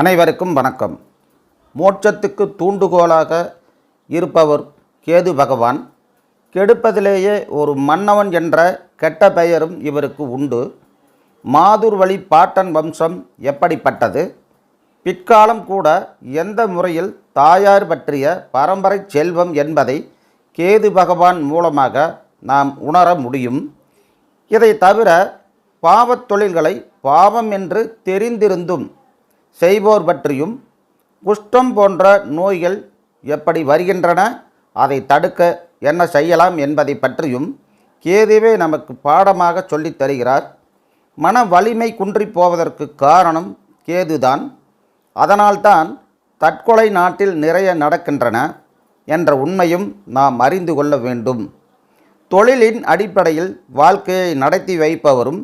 அனைவருக்கும் வணக்கம். மோட்சத்துக்கு தூண்டுகோலாக இருப்பவர் கேது பகவான். கெடுப்பதிலேயே ஒரு மன்னவன் என்ற கெட்ட பெயரும் இவருக்கு உண்டு. மாதுர்வழி பாட்டன் வம்சம் எப்படிப்பட்டது? பிற்காலம் கூட எந்த முறையில் தாயார் பற்றிய பரம்பரை செல்வம் என்பதை கேது பகவான் மூலமாக நாம் உணர முடியும். இதை தவிர பாவத் தொழில்களை பாவம் என்று தெரிந்திருந்தும் செய்வோர் பற்றியும் குஷ்டம் போன்ற நோய்கள் எப்படி வருகின்றன அதை தடுக்க என்ன செய்யலாம் என்பதை பற்றியும் கேதுவே நமக்கு பாடமாக சொல்லித் தருகிறார். மன வலிமை குன்றி போவதற்கு காரணம் கேதுதான். அதனால்தான் தற்கொலை நாட்டில் நிறைய நடக்கின்றன என்ற உண்மையும் நாம் அறிந்து கொள்ள வேண்டும். தொழிலின் அடிப்படையில் வாழ்க்கையை நடத்தி வைப்பவரும்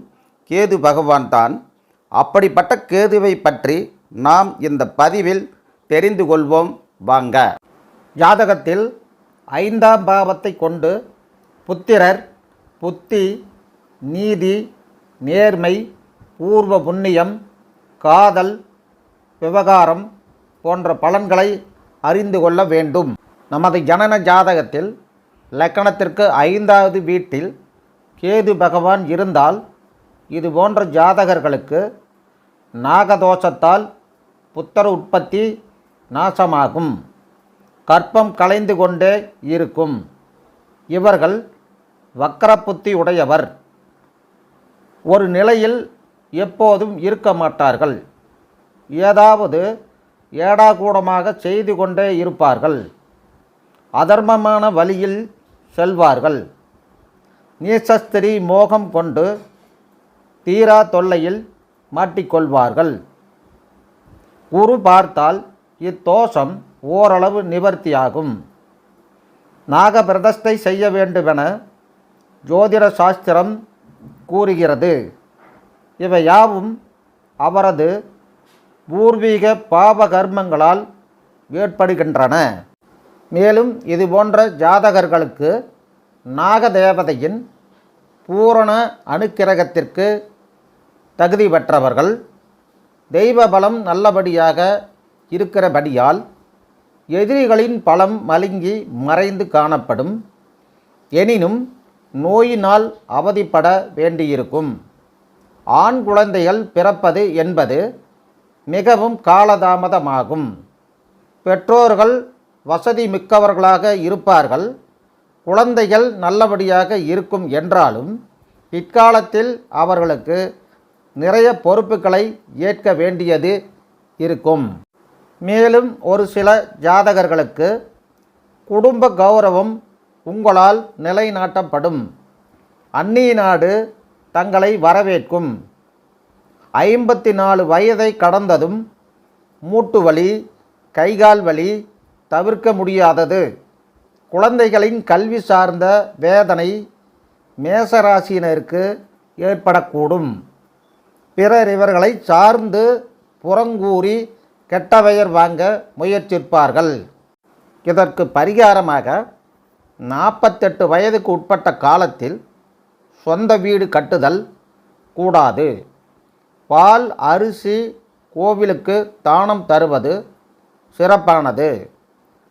கேது பகவான் தான் அப்படிப்பட்ட கேதுவை பற்றி நாம் இந்த பதிவில் தெரிந்து கொள்வோம். வாங்க. ஜாதகத்தில் ஐந்தாம் பாவத்தை கொண்டு புத்திரர் புத்தி நீதி நேர்மை பூர்வ புண்ணியம் காதல் விவகாரம் போன்ற பலன்களை அறிந்து கொள்ள வேண்டும். நமது ஜனன ஜாதகத்தில் லக்கணத்திற்கு ஐந்தாவது வீட்டில் கேது பகவான் இருந்தால் இது போன்ற ஜாதகர்களுக்கு நாகதோஷத்தால் புத்தர் உற்பத்தி நாசமாகும். கற்பம் கலைந்து கொண்டே இருக்கும். இவர்கள் வக்கரப்புத்தி உடையவர். ஒரு நிலையில் எப்போதும் இருக்க மாட்டார்கள். ஏதாவது ஏடாகூடமாக செய்து கொண்டே இருப்பார்கள். அதர்மமான வழியில் செல்வார்கள். நீசஸ்திரி மோகம் கொண்டு தீரா தொல்லையில் மாட்டிக்கொள்வார்கள். குரு பார்த்தால் இத்தோஷம் ஓரளவு நிவர்த்தியாகும். நாகபிரதஷ்டை செய்ய வேண்டுமென ஜோதிட சாஸ்திரம் கூறுகிறது. இவை யாவும் அவரது பூர்வீக பாப கர்மங்களால் ஏற்படுகின்றன மேலும் இது போன்ற ஜாதகர்களுக்கு நாகதேவதையின் பூரண அனுக்கிரகத்திற்கு தகுதி பெற்றவர்கள் தெய்வ பலம் நல்லபடியாக இருக்கிறபடியால் எதிரிகளின் பலம் மழுங்கி மறைந்து காணப்படும். எனினும் நோயினால் அவதிப்பட வேண்டியிருக்கும். ஆண் குழந்தைகள் பிறப்பது என்பது மிகவும் காலதாமதமாகும். பெற்றோர்கள் வசதி மிக்கவர்களாக இருப்பார்கள். குழந்தைகள் நல்லபடியாக இருக்கும் என்றாலும் பிற்காலத்தில் அவர்களுக்கு நிறைய பொறுப்புகளை ஏற்க வேண்டியது இருக்கும். மேலும் ஒரு சில ஜாதகர்களுக்கு குடும்ப கௌரவம் உங்களால் நிலைநாட்டப்படும். அந்நிய நாடு தங்களை வரவேற்கும். ஐம்பத்தி நாலு வயதை கடந்ததும் மூட்டு வலி கைகால் வலி தவிர்க்க முடியாதது. குழந்தைகளின் கல்வி சார்ந்த வேதனை மேசராசினருக்கு ஏற்படக்கூடும். பிறர் இவர்களை சார்ந்து புறங்கூறி கெட்ட பெயர் வாங்க முயற்சிப்பார்கள். இதற்கு பரிகாரமாக நாற்பத்தெட்டு வயதுக்கு உட்பட்ட காலத்தில் சொந்த வீடு கட்டுதல் கூடாது. பால் அரிசி கோவிலுக்கு தானம் தருவது சிறப்பானது.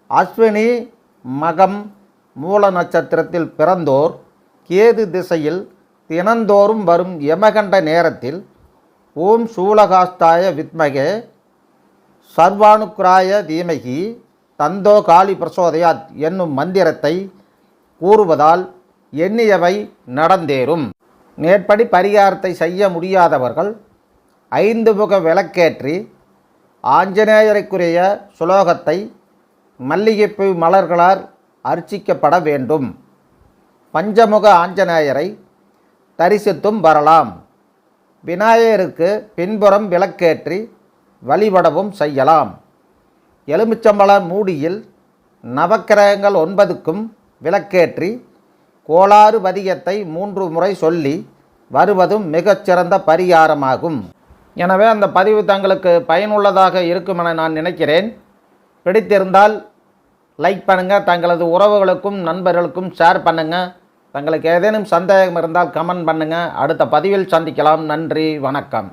அஸ்வினி மகம் மூல நட்சத்திரத்தில் பிறந்தோர் கேது திசையில் தினந்தோறும் வரும் யமகண்ட நேரத்தில் ஓம் சூலகாஸ்தாய வித்மகே சர்வானுக்ராய தீமகி தந்தோ காளி பிரசோதயாத் என்னும் மந்திரத்தை கூறுவதால் எண்ணியவை நடந்தேறும். மேற்படி பரிகாரத்தை செய்ய முடியாதவர்கள் ஐந்து முக விளக்கேற்றி ஆஞ்சநேயருக்குரிய சுலோகத்தை மல்லிகைப்பூ மலர்களால் அர்ச்சிக்கப்பட வேண்டும். பஞ்சமுக ஆஞ்சநேயரை தரிசித்தும் வரலாம். விநாயகருக்கு பின்புறம் விளக்கேற்றி வழிபடவும் செய்யலாம். எலுமிச்சம்பழ மூடியில் நவக்கிரகங்கள் ஒன்பதுக்கும் விளக்கேற்றி கோளாறு பதியத்தை மூன்று முறை சொல்லி வருவதும் மிகச்சிறந்த பரிகாரமாகும். எனவே அந்த பதிவு தங்களுக்கு பயனுள்ளதாக இருக்கும் என நான் நினைக்கிறேன். பிடித்திருந்தால் லைக் பண்ணுங்கள் தங்களது உறவுகளுக்கும் நண்பர்களுக்கும் ஷேர் பண்ணுங்கள் தங்களுக்கு ஏதேனும் சந்தேகம் இருந்தால் கமெண்ட் பண்ணுங்கள் அடுத்த பதிவில் சந்திக்கலாம். நன்றி. வணக்கம்.